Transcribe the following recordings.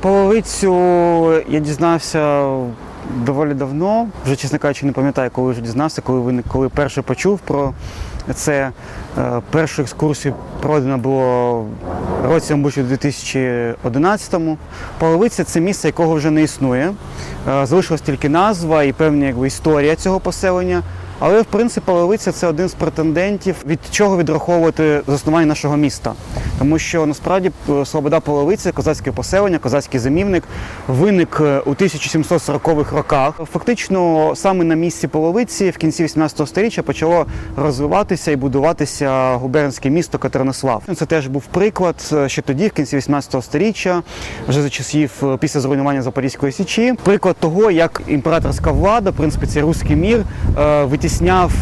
половицю я дізнався доволі давно. Вже, чесно кажучи, не пам'ятаю, коли вже дізнався, коли коли перше почув про це. Е, Першу екскурсію пройдено було році, мабуть, у 2011-му. Половиця це місце, якого вже не існує. Е, Залишилась тільки назва і певна якби, історія цього поселення. Але в принципі Половиця це один з претендентів, від чого відраховувати заснування нашого міста. Тому що насправді е, Слобода Половиця, козацьке поселення, козацький замівник, виник е, у 1740-х роках. Фактично, саме на місці Половиці в кінці 18 століття почало розвиватися і будуватися губернське місто Катеринослав. Це теж був приклад, е, що тоді, в кінці 18 століття, вже за часів після зруйнування Запорізької січі, приклад того, як імператорська влада, в принципі, цей руський мір витісняв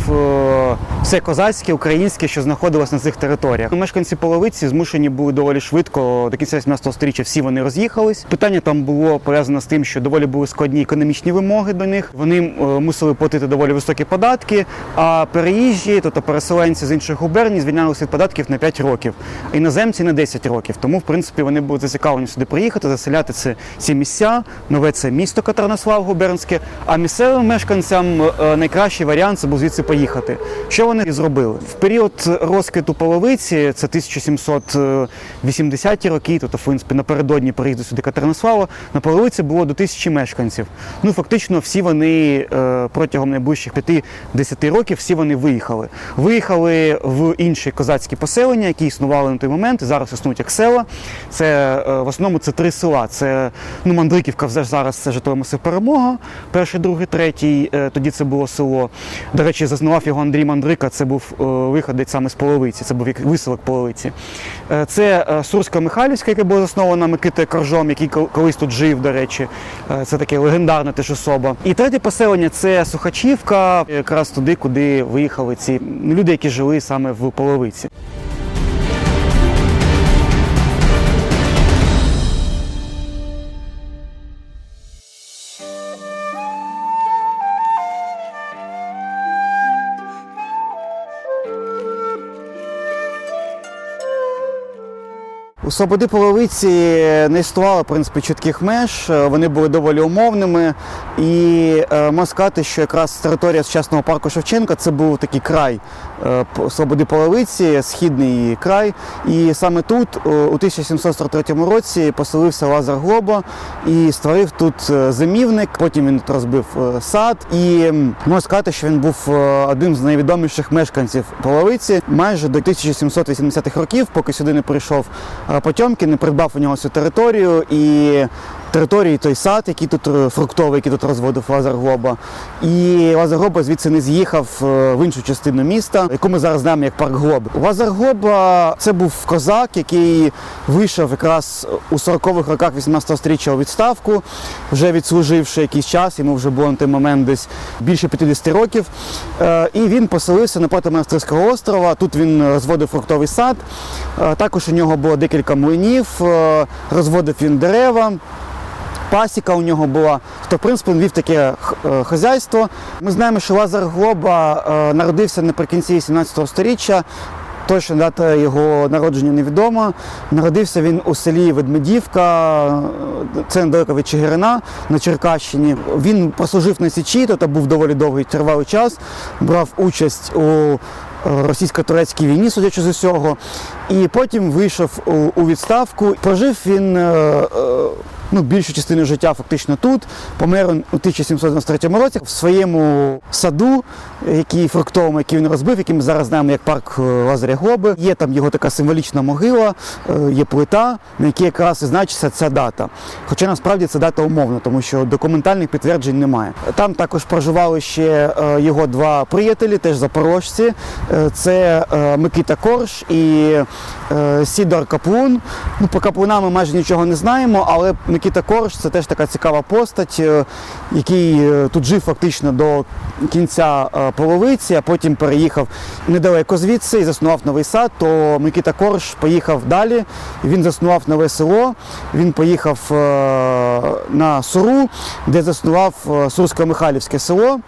все козацьке, українське, що знаходилось на цих територіях. Мешканці половиці змушені були доволі швидко до кінця 18 століття. Всі вони роз'їхались. Питання там було пов'язане з тим, що доволі були складні економічні вимоги до них. Вони е, мусили платити доволі високі податки. А переїжджі, тобто переселенці з інших губерній, звільнялися від податків на 5 років, іноземці на 10 років. Тому, в принципі, вони були зацікавлені сюди приїхати, заселяти це ці місця. Нове це місто Катеринослав Губернське. А місцевим мешканцям е, найкращий варіант це був звідси поїхати. Що вони і зробили в період розквіту половиці, це 1780-ті роки, тобто в принципі напередодні приїзду сюди Катеринослава, на половиці було до тисячі мешканців. Ну фактично, всі вони е, протягом найближчих 5-10 років всі вони виїхали. Виїхали в інші козацькі поселення, які існували на той момент. і Зараз існують як села. Це е, в основному це три села. Це ну Мандриківка вже зараз це Житомир масив Перемога, перший, другий, третій. Е, Тоді це було село. До речі, заснував його Андрій Мандрика. Це був е, виходець саме з половиці. Це був як виселок половиці. Е, Це е, Сурсько-Михайлівська, яке було заснована Микитою Коржом, який колись тут жив, до речі. Е, Це таке легендарне теж особа. І третє поселення це Сухачівка, якраз туди, куди виїхали ці люди, які жили саме в половиці. У Слободи Половиці не існувало в принципі чітких меж, вони були доволі умовними. І е, можна сказати, що якраз територія сучасного парку Шевченка це був такий край Слободи Половиці, східний край. І саме тут, е, у 1743 році, поселився Лазар Глоба і створив тут е, зимівник. Потім він тут розбив е, сад. І можна сказати, що він був е, одним з найвідоміших мешканців Половиці майже до 1780-х років, поки сюди не прийшов е, Потьомкін, не придбав у нього цю територію і території той сад, який тут е, фруктовий, який тут розводив Лазаргоба. І Лазаргоба звідси не з'їхав е, в іншу частину міста, яку ми зараз знаємо як парк Глоби. Лазаргоба це був козак, який вийшов якраз у 40-х роках 18-го століття у відставку, вже відслуживши якийсь час, йому вже було на той момент десь більше 50 років. Е, І він поселився напроти Монастирського острова. Тут він розводив фруктовий сад. Також у нього було декілька млинів, розводив він дерева. Пасіка у нього була, то в принципі він вів таке е, хазяйство. Ми знаємо, що Лазар Глоба е, народився наприкінці 17 століття. Точна дата його народження невідома. Народився він у селі Ведмедівка, це недалеко від Чигирина на Черкащині. Він прослужив на Січі, тобто був доволі довгий тривалий час, брав участь у е, російсько-турецькій війні, судячи з усього. І потім вийшов у, відставку. Прожив він ну, більшу частину життя фактично тут. Помер у 1793 році в своєму саду, який фруктовому, який він розбив, який ми зараз знаємо як парк е, Лазаря Глоби. Є там його така символічна могила, е, є плита, на якій якраз і значиться ця дата. Хоча насправді ця дата умовна, тому що документальних підтверджень немає. Там також проживали ще е, його два приятелі, теж запорожці. Це Микита Корж і Сідор Каплун. Ну, по каплунам ми майже нічого не знаємо, але Микита Корж це теж така цікава постать, е, який е, тут жив фактично до кінця е, половиці, а потім переїхав недалеко звідси і заснував новий сад. То Микита Корж поїхав далі. Він заснував нове село. Він поїхав на Суру, де заснував Сурсько-Михайлівське село.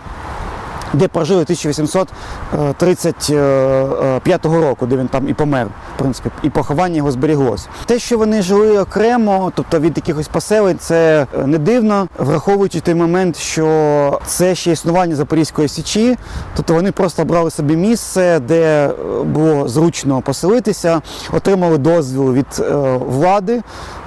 Де прожили 1835 року, де він там і помер, в принципі, і поховання його зберіглось. Те, що вони жили окремо, тобто від якихось поселень, це е, не дивно, враховуючи той момент, що це ще існування Запорізької січі, тобто вони просто брали собі місце, де е, було зручно поселитися, отримали дозвіл від е, влади.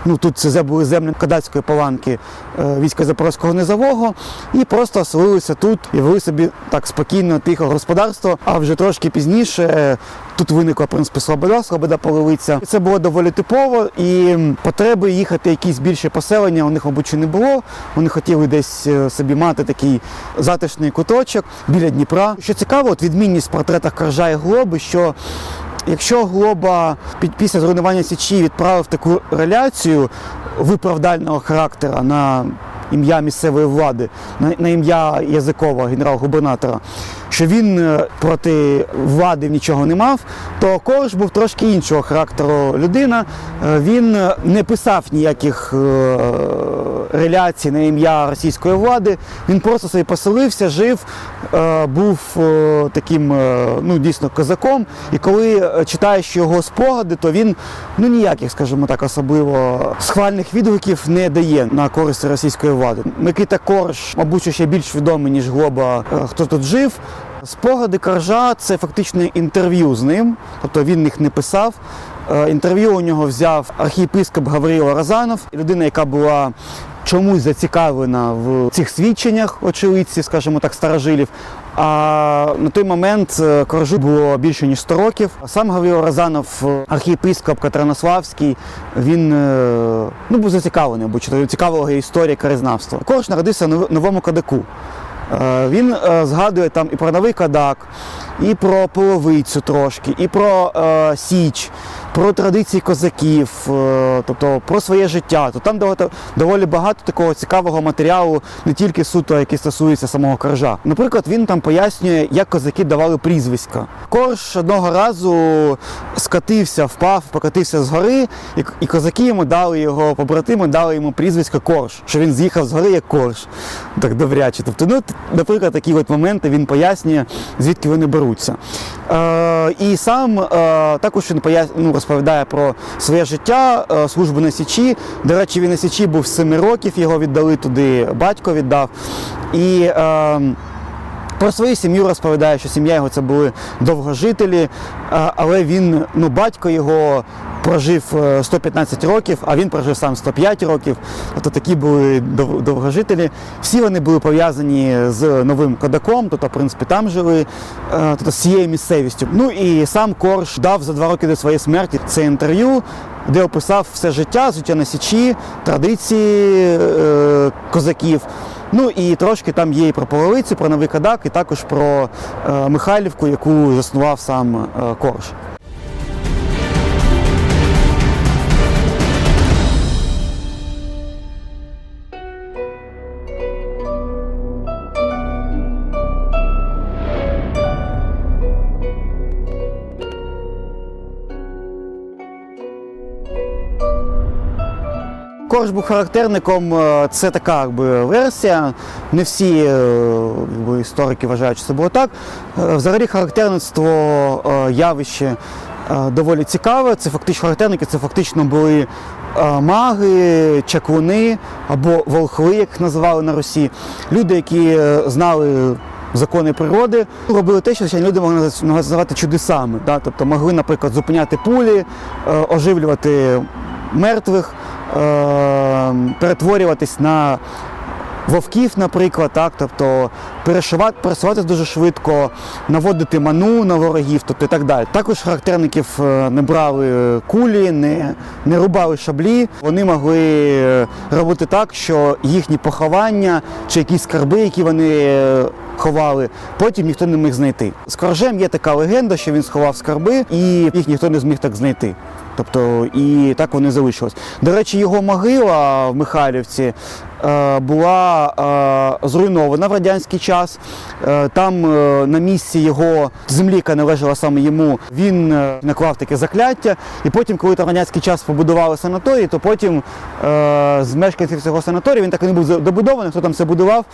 Ну тут це були землі Кадацької паланки е, війська Запорозького низового, і просто оселилися тут і вели собі так спокійно, тихо господарство. А вже трошки пізніше е, тут виникла в принципі Слобода, Слобода Половиця. Це було доволі типово, і потреби їхати якісь більше поселення у них, мабуть, не було. Вони хотіли десь е, собі мати такий затишний куточок біля Дніпра. Що цікаво, от відмінність в портретах Коржа і Глоби, що Якщо Глоба після зруйнування Січі відправив таку реляцію виправдального характера на ім'я місцевої влади, на, ім'я Язикова, генерал-губернатора, що він е, проти влади нічого не мав, то Корж був трошки іншого характеру людина. Е, Він е, не писав ніяких реляцій на ім'я російської влади. Він просто собі поселився, жив, був таким ну, дійсно козаком. І коли читаєш його спогади, то він ну ніяких, скажімо так, особливо схвальних відгуків не дає на користь російської влади. Микита Корж, мабуть, ще більш відомий, ніж Глоба, хто тут жив. Спогади Коржа це фактично інтерв'ю з ним, тобто він їх не писав. Е, Інтерв'ю у нього взяв архієпископ Гаврило Розанов, людина, яка була чомусь зацікавлена в цих свідченнях очевидців, скажімо так, старожилів. А на той момент е, Коржу було більше ніж 100 років. Сам Гаврило Розанов, е, архієпископ Катеринославський, він ну, був зацікавлений, бо цікавила його історія краєзнавства. Корж народився в новому Кадаку. Е, Він е, згадує там і про новий кадак, і про половицю трошки, і про е, Січ, про традиції козаків, е, тобто про своє життя. То там доволі, багато такого цікавого матеріалу, не тільки суто, який стосується самого коржа. Наприклад, він там пояснює, як козаки давали прізвиська. Корж одного разу скатився, впав, покатився з гори, і, і козаки йому дали його побратими, дали йому прізвисько Корж, що він з'їхав з гори як корж. Так добряче. Тобто, ну, наприклад, такі от моменти він пояснює, звідки вони беруться. Е, і сам е, також він пояс... ну, розповідає про своє життя, е, службу на Січі. До речі, він на Січі був з 7 років, його віддали туди, батько віддав. І е, про свою сім'ю розповідає, що сім'я його це були довгожителі, але він, ну, батько його прожив е, 115 років, а він прожив сам 105 років. Тобто такі були довгожителі. Всі вони були пов'язані з новим кодаком, тобто, в принципі, там жили, е, тобто з цією місцевістю. Ну і сам Корж дав за два роки до своєї смерті це інтерв'ю. Де описав все життя, життя на Січі, традиції е, козаків. Ну і трошки там є і про половицю, про новий кадак, і також про е, Михайлівку, яку заснував сам е, Корж. Корж був характерником, е, це така якби, версія. Не всі е, якби, історики вважають, що це було так. Е, Взагалі характерництво явище доволі цікаве. Це фактично характерники, це фактично були маги, чаклуни або волхви, як їх називали на Русі. Люди, які знали. Закони природи робили те, що люди могли називати чудесами. Да? Тобто могли, наприклад, зупиняти пулі, оживлювати мертвих, перетворюватись на вовків, наприклад, так, тобто пересуватися дуже швидко, наводити ману на ворогів, тобто і так далі. Також характерників е, не брали кулі, не, не рубали шаблі. Вони могли е, робити так, що їхні поховання чи якісь скарби, які вони е, ховали, потім ніхто не міг знайти. З коржем є така легенда, що він сховав скарби, і їх ніхто не зміг так знайти. Тобто і так вони залишились. До речі, його могила в Михайлівці е, була е, зруйнована в радянський час. Е, там на місці його землі, яка належала саме йому, він наклав таке закляття. І потім, коли там в радянський час побудували санаторій, то потім з мешканців цього санаторію він так і не був добудований, хто там це будував,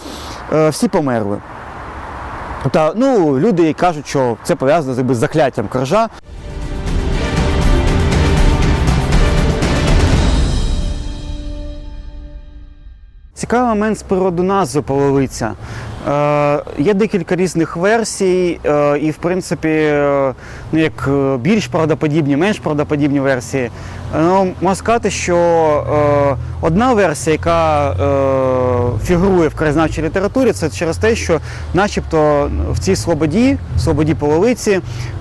всі померли. Тобто, ну, люди кажуть, що це пов'язано з закляттям коржа. Цікавий момент з приводу назви половиця. Е, є декілька різних версій, е, і в принципі, е, ну як е, більш правдоподібні, менш правдоподібні версії. Е, Ну, можна сказати, що е, одна версія, яка е, фігурує в краєзнавчій літературі, це через те, що начебто в цій слободі, слободі половиці,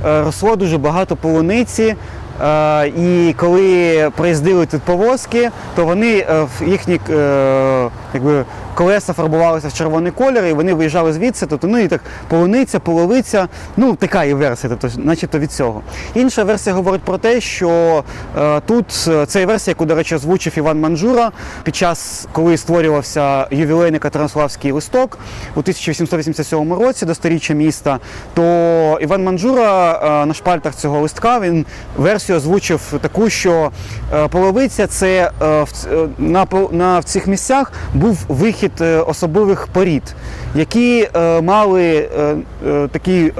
е, росло дуже багато полуниці. Е, і коли приїздили тут повозки, то вони е, їхні е, якби, колеса фарбувалися в червоний колір, і вони виїжджали звідси. Тобто, ну і так полуниця, половиця, ну така є версія, тобто, начебто від цього. Інша версія говорить про те, що тут це версія, яку, до речі, озвучив Іван Манжура під час, коли створювався ювілейний Катеринославський листок у 1887 році до сторіччя міста, то Іван Манжура на шпальтах цього листка він версію озвучив таку, що е, половиця це е, е, на, на в цих місцях був вихід особливих порід, які мали такий.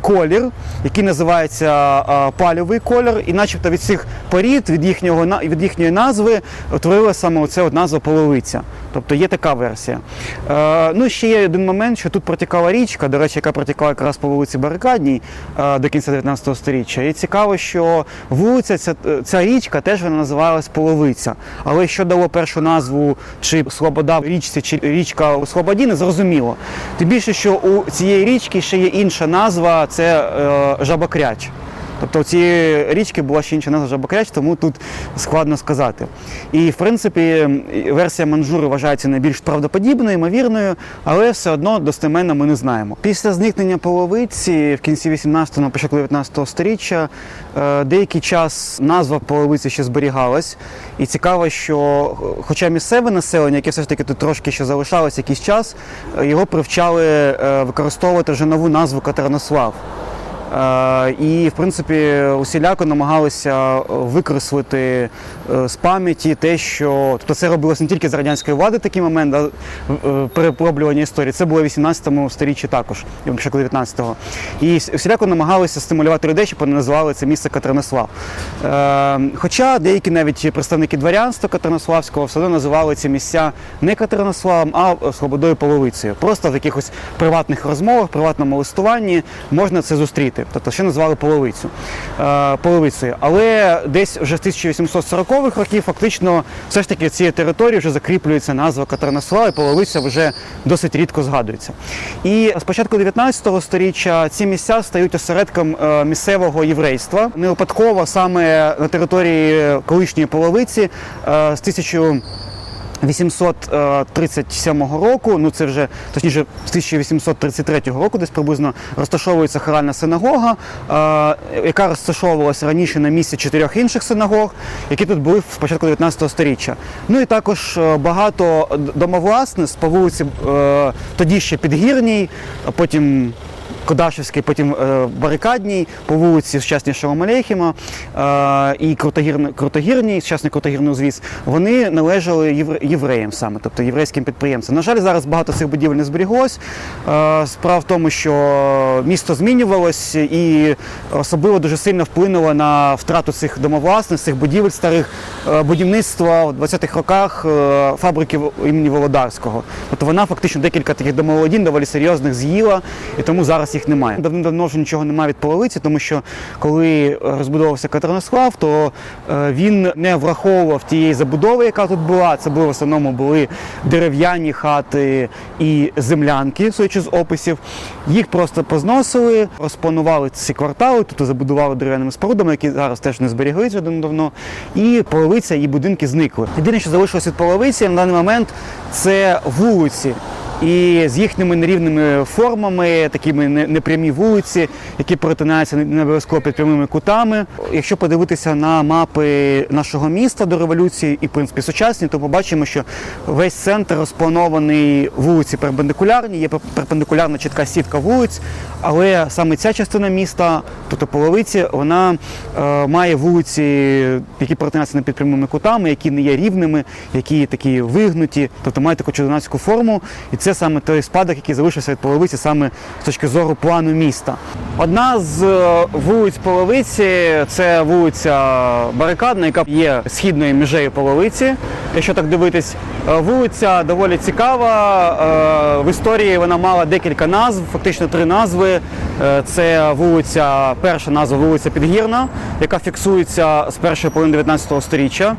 Колір, який називається пальовий колір, і начебто від цих порід, від їхнього від їхньої назви утворила саме оце назва половиця. Тобто є така версія. Е, ну, ще є один момент, що тут протікала річка, до речі, яка протікала якраз по вулиці Барикадній е, до кінця 19 століття. І цікаво, що вулиця, ця, ця річка теж вона називалась Половиця. Але що дало першу назву, чи Слобода в річці, чи річка у Слободі, не зрозуміло. Тим більше, що у цієї річки ще є інша назва це е, Жабокряч. Тобто у цієї річки була ще інша назва Жабокряч, тому тут складно сказати. І в принципі версія Манжури вважається найбільш правдоподібною, ймовірною, але все одно достеменно ми не знаємо. Після зникнення половиці в кінці 18-го, початку 19 століття е, деякий час назва половиці ще зберігалась. І цікаво, що хоча місцеве населення, яке все ж таки тут трошки ще залишалось якийсь час, е, його привчали е, використовувати вже нову назву Катеринослав. Е, І, в принципі, усіляко намагалися е, викреслити е, з пам'яті те, що тобто це робилось не тільки з радянської влади такий момент, а е, перепроблювання історії. Це було в 18 сторіччі також, початку 19-го. І всіляко намагалися стимулювати людей, щоб вони називали це місце Катеринослав. Хоча деякі навіть представники дворянства Катеринославського все одно називали ці місця не Катеринославом, а Слободою Половицею. Просто в якихось приватних розмовах, приватному листуванні можна це зустріти. Тобто ще назвали половицю е, половицею. Але десь вже з 1840-х років фактично все ж таки цієї території вже закріплюється назва Катеринослава, і половиця вже досить рідко згадується. І з початку 19 століття ці місця стають осередком е, місцевого єврейства. Не випадково саме на території колишньої половиці е, з 1000 837 року, ну це вже точніше з 1833 року, десь приблизно розташовується хоральна синагога, е, яка розташовувалася раніше на місці чотирьох інших синагог, які тут були в початку 19 століття. Ну і також е, багато д- домовласництв по вулиці е, тоді ще Підгірній, а потім Кодашевський, потім е, Барикадній, по вулиці сучасні Шаломалейхіма е, і Крутогірний, Крутогірній, сучасний Крутогірний узвіз, вони належали євре- євреям саме, тобто єврейським підприємцям. На жаль, зараз багато цих будівель не зберіглось. Е, справа в тому, що місто змінювалось і особливо дуже сильно вплинуло на втрату цих домовласних, цих будівель старих будівництва в 20-х роках фабрики імені Володарського. Тобто вона фактично декілька таких домоволодінь доволі серйозних з'їла, і тому зараз їх немає. Давно вже нічого немає від половиці, тому що коли розбудовувався Катеринослав, то е, він не враховував тієї забудови, яка тут була. Це були в основному були дерев'яні хати і землянки, судячи з описів. Їх просто позносили, розпланували ці квартали, тут забудували дерев'яними спорудами, які зараз теж не зберіглися давно. І половиця і будинки зникли. Єдине, що залишилось від половиці на даний момент, це вулиці. І з їхніми нерівними формами, такими непрямі вулиці, які перетинаються не- обов'язково під прямими кутами. Якщо подивитися на мапи нашого міста до революції і в принципі сучасні, то побачимо, що весь центр розпланований вулиці перпендикулярні, є перпендикулярна чітка сітка вулиць, але саме ця частина міста, тобто половиці, вона е, має вулиці, які перетинаються не під прямими кутами, які не є рівними, які такі вигнуті, тобто мають таку чудонацьку форму. І це саме той спадок, який залишився від половиці саме з точки зору плану міста. Одна з е, вулиць Половиці це вулиця Барикадна, яка є східною межею Половиці. Якщо так дивитись, Е, вулиця доволі цікава. Е, В історії вона мала декілька назв, фактично три назви. Це вулиця, перша назва вулиця Підгірна, яка фіксується з першої половини 19 століття.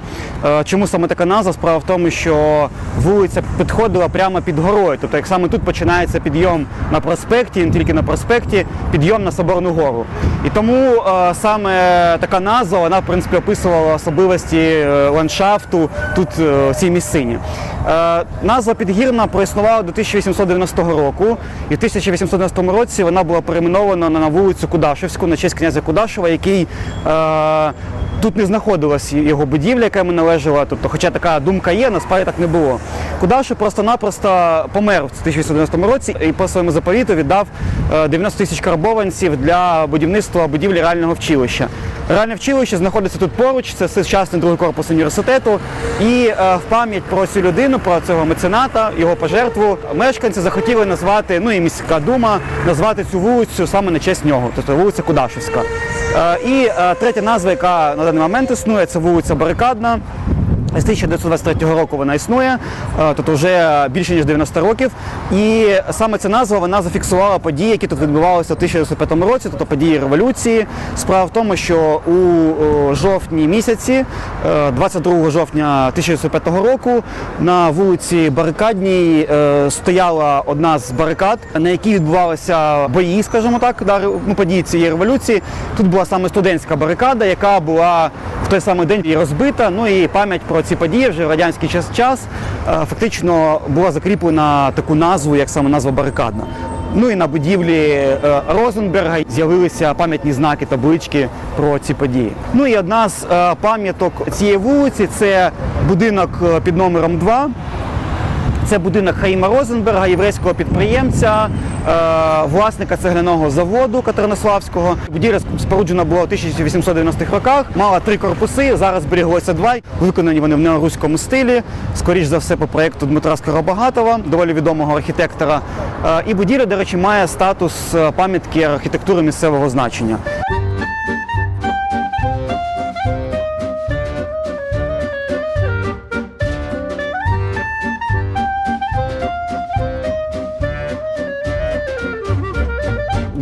Чому саме така назва? Справа в тому, що вулиця підходила прямо під горою. Тобто, як саме тут починається підйом на проспекті, не тільки на проспекті, підйом на Соборну гору. І тому е, саме така назва, вона в принципі описувала особливості е, ландшафту тут е, в цій місцині. Е, Назва Підгірна проіснувала до 1890 року, і в 1890 році вона була перейменована на вулицю Кудашевську на честь князя Кудашева, який е, Тут не знаходилась його будівля, яка йому належала. Тобто, хоча така думка є, насправді так не було. Кудашев просто-напросто помер в 1890 році і по своєму заповіту віддав е, 90 тисяч карбованців для будівництва будівлі реального вчилища. Реальне вчилище знаходиться тут поруч, це сучасний другий корпус університету. І е, в пам'ять про цю людину, про цього мецената, його пожертву, мешканці захотіли назвати, ну і міська дума, назвати цю вулицю саме на честь нього, тобто вулиця Кудашевська. Е, І е, третя назва, яка на даний момент існує, це вулиця Барикадна. З 1923 року вона існує, е, тобто вже більше ніж 90 років. І саме ця назва вона зафіксувала події, які тут відбувалися у 1905 році, тобто події революції. Справа в тому, що у жовтні місяці, е, 22 жовтня 1905 року, на вулиці Барикадній е, стояла одна з барикад, на якій відбувалися бої, скажімо так, ну, події цієї революції. Тут була саме студентська барикада, яка була в той самий день і розбита. Ну і пам'ять про ці події вже в радянський час час е, фактично була закріплена таку назву, як саме назва барикадна. Ну і на будівлі е, Розенберга з'явилися пам'ятні знаки, таблички про ці події. Ну і одна з е, пам'яток цієї вулиці це будинок під номером 2. Це будинок Хаїма Розенберга, єврейського підприємця, власника цегляного заводу Катеринославського. Будівля споруджена була у 1890-х роках, мала три корпуси. Зараз зберіглося два. Виконані вони в неоруському стилі. Скоріш за все, по проєкту Дмитра Скоробагатова, доволі відомого архітектора. Е, і будівля, до речі, має статус е, пам'ятки архітектури місцевого значення.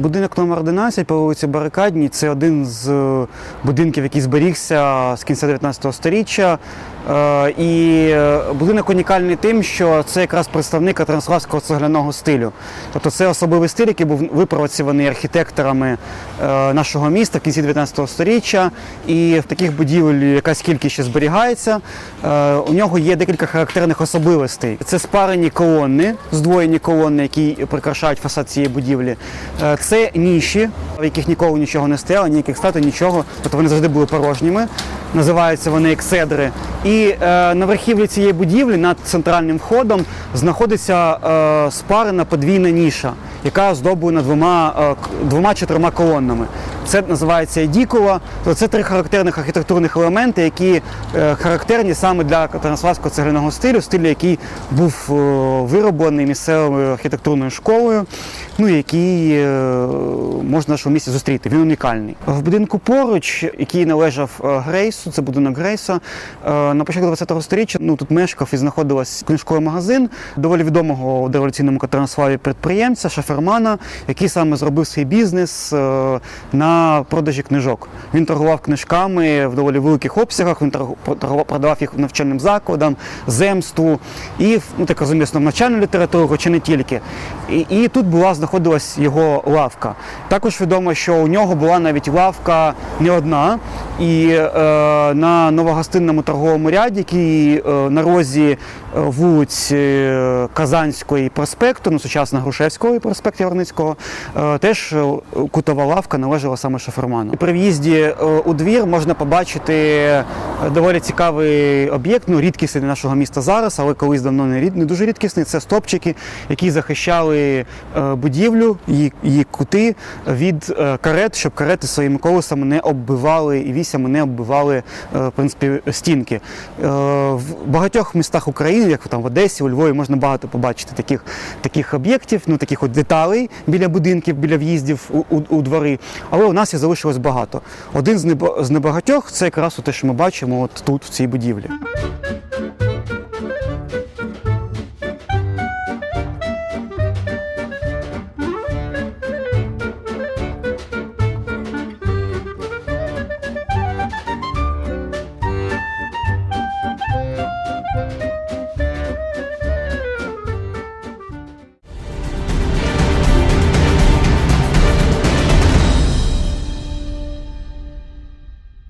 Будинок номер 11 по вулиці Барикадній це один з е, будинків, який зберігся з кінця 19 століття. Е, І е, будинок унікальний тим, що це якраз представник катеринославського цегляного стилю. Тобто це особливий стиль, який був випрацьований архітекторами е, нашого міста в кінці 19 століття. І в таких будівель якась кількість ще зберігається. У нього є декілька характерних особливостей. Це спарені колони, здвоєні колони, які прикрашають фасад цієї будівлі. Це ніші, в яких ніколи нічого не стояло, ніяких статуй, нічого. Тобто вони завжди були порожніми. Називаються вони екседри. І е, на верхівлі цієї будівлі над центральним входом знаходиться е, спарена подвійна ніша, яка оздоблена двома, е, двома чи трьома колоннами. Це називається. Тобто це три характерних архітектурних елементи, які е, характерні саме для катеринославського цегляного стилю, стилю, який був вироблений місцевою архітектурною школою, ну який можна в місті зустріти. Він унікальний. В будинку поруч, який належав Грейсу, це будинок Грейса. е, На початку 20-го століття ну, тут мешкав і знаходилась книжковий магазин доволі відомого дореволюційному Катеринославі підприємця, шафермана, який саме зробив свій бізнес е, на продажі книжок. Він торгував книжками в доволі великих обсягах, він торгував- продавав їх навчальним закладам, земству і ну, так розумію, навчальну літературу, хоча не тільки. І, і тут була знаходилась його лавка. Також відомо, що у нього була навіть лавка не одна, і е, на новогостинному торговому ряді, який е, на розі е, вулиць е, Казанської проспекту, ну сучасно Грушевського і проспект теж кутова лавка належала саме Шаферману. При в'їзді у двір можна побачити доволі цікавий об'єкт, ну рідкісний для нашого міста зараз, але колись давно не рід не дуже рідкісний. Це стопчики, які захищали будівлю, її, її кути від карет, щоб карети своїми колесами не оббивали і вісями не оббивали в принципі стінки. Е, В багатьох містах України, як там в Одесі, у Львові, можна багато побачити таких, таких об'єктів, ну таких от деталей біля будинків, біля в'їздів у, у, у двори. Але у нас їх залишилось багато. Один з небагатьох це якраз те, що ми бачимо от тут, в цій будівлі.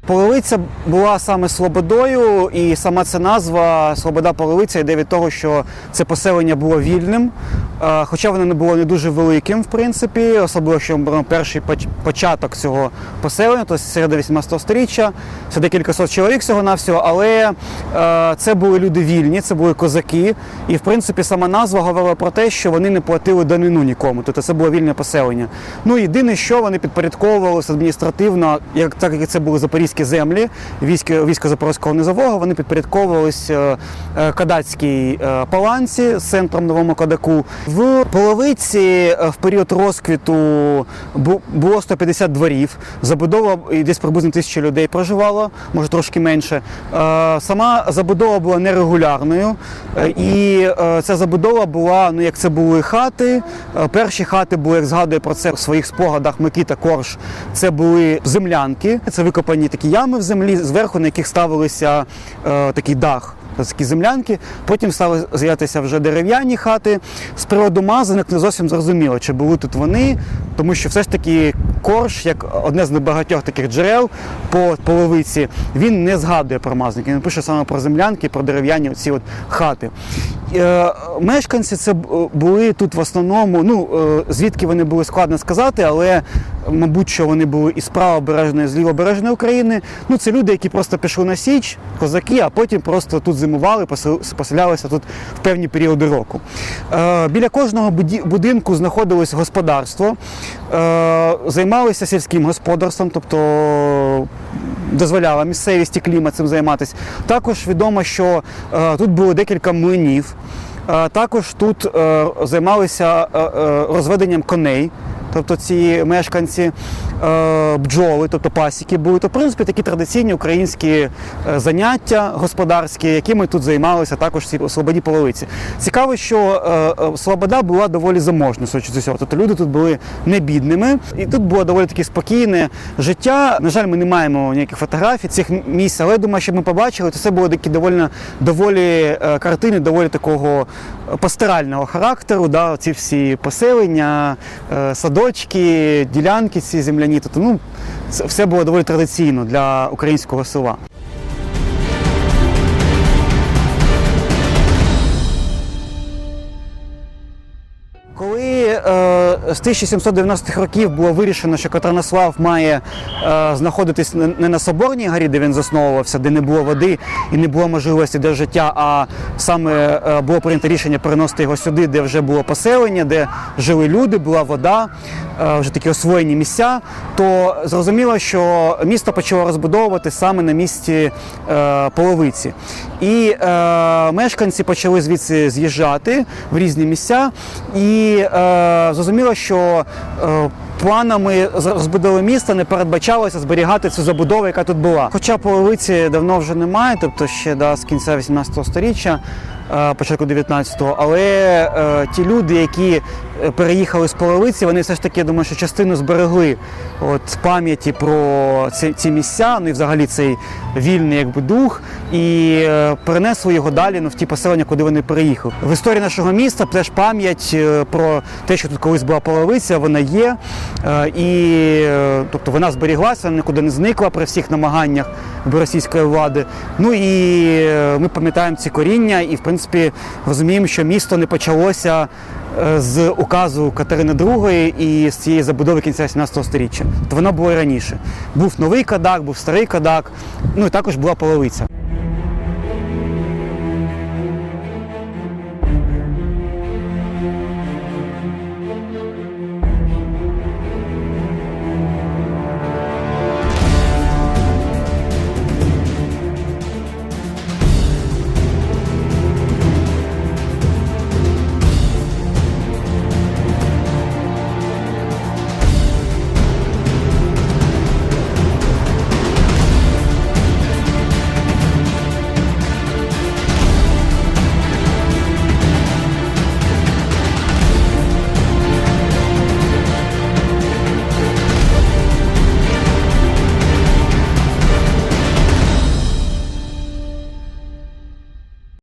Boy. Половиця була саме Слободою, і сама ця назва Слобода Половиця йде від того, що це поселення було вільним, е, хоча воно не було не дуже великим, в принципі, особливо що перший початок цього поселення, тобто серед 18 століття, це декілька сот чоловік всього навсього але е, це були люди вільні, це були козаки, і в принципі сама назва говорила про те, що вони не платили данину нікому, тобто це було вільне поселення. Ну єдине, що вони підпорядковувалися адміністративно, як так як це були запорізькі землі, військо, військо Запорозького низового, вони підпорядковувалися е, кадацькій е, паланці з центром новому кадаку. В половиці е, в період розквіту було 150 дворів. Забудова і десь приблизно тисяча людей проживало, може трошки менше. Е, Сама забудова була нерегулярною, е, і е, ця забудова була, ну як це були хати. Е, Перші хати були, як згадує про це в своїх спогадах Микита Корж. Це були землянки, це викопані такі ями в землі, зверху на яких ставилися е, такий дах. Такі землянки, потім стали з'являтися вже дерев'яні хати. З приводу мазаник не зовсім зрозуміло, чи були тут вони, тому що все ж таки корж, як одне з небагатьох таких джерел по половиці, він не згадує про мазники. Він пише саме про землянки, про дерев'яні ці от хати. Е, мешканці це були тут в основному, ну е, звідки вони були складно сказати, але мабуть, що вони були із правобережної, з лівобережної України. Ну, це люди, які просто пішли на Січ, козаки, а потім просто тут зимували, поселялися тут в певні періоди року. Е, біля кожного будинку знаходилось господарство, е, займалися сільським господарством, тобто дозволяла місцевість і клімат цим займатися. Також відомо, що е, тут було декілька млинів. Також тут займалися розведенням коней, тобто ці мешканці е, бджоли, тобто пасіки були. То, в принципі, такі традиційні українські е, заняття господарські, якими тут займалися також ці слободі половиці. Цікаво, що е, Слобода була доволі заможною, усього. Тобто люди тут були не бідними, і тут було доволі таке спокійне життя. На жаль, ми не маємо ніяких фотографій цих місць, але я думаю, що ми побачили, то це були такі доволі, доволі картини, доволі такого пасторального характеру. Да, ці всі поселення, е, садочки, ділянки ці земляні. Тобто, ну, це все було доволі традиційно для українського села. З 1790-х років було вирішено, що Катеринослав має е, знаходитись не на Соборній горі, де він засновувався, де не було води і не було можливості для життя, а саме е, було прийнято рішення переносити його сюди, де вже було поселення, де жили люди, була вода, е, вже такі освоєні місця, то зрозуміло, що місто почало розбудовувати саме на місці е, половиці. І е, мешканці почали звідси з'їжджати в різні місця. І е, зрозуміло, що е, планами розбудови міста не передбачалося зберігати цю забудову, яка тут була. Хоча половиці давно вже немає, тобто ще да, з кінця 18 століття. е, Початку 19-го, але е, ті люди, які е, переїхали з половиці, вони все ж таки я думаю, що частину зберегли от пам'яті про ці, ці місця, ну і взагалі цей вільний якби дух, і е, перенесли його далі ну, в ті поселення, куди вони переїхали. В історії нашого міста теж пам'ять е, про те, що тут колись була половиця, вона є. Е, і е, тобто вона зберіглася, нікуди не зникла при всіх намаганнях російської влади. Ну і е, ми пам'ятаємо ці коріння, і в принципі розуміємо, що місто не почалося з указу Катерини II і з цієї забудови кінця 17 століття. То вона була і раніше. Був новий кадак, був старий кадак, ну і також була половиця.